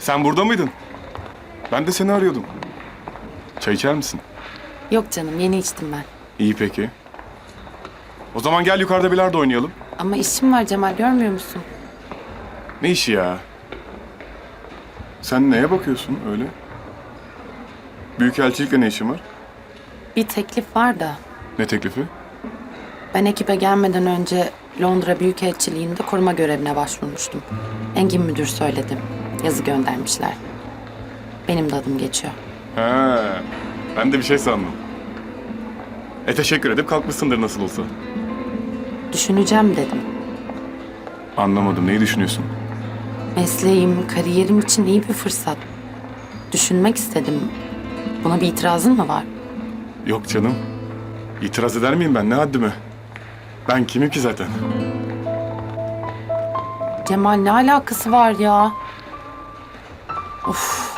Sen burada mıydın? Ben de seni arıyordum. Çay içer misin? Yok canım yeni içtim ben. İyi peki. O zaman gel yukarıda bilardo oynayalım. Ama işim var Cemal görmüyor musun? Ne işi ya? Sen neye bakıyorsun öyle? Büyükelçilikle ne işin var? Bir teklif var da. Ne teklifi? Ben ekibe gelmeden önce Londra Büyükelçiliği'nde koruma görevine başvurmuştum. Engin müdür söyledi. Yazı göndermişler. Benim de adım geçiyor. Ha, ben de bir şey sandım. E teşekkür edip kalkmışsındır nasıl olsa. Düşüneceğim dedim. Anlamadım. Neyi düşünüyorsun? Mesleğim, kariyerim için iyi bir fırsat. Düşünmek istedim. Buna bir itirazın mı var? Yok canım. İtiraz eder miyim ben? Ne haddime? Ben kimim ki zaten? Cemal ne alakası var ya? Of.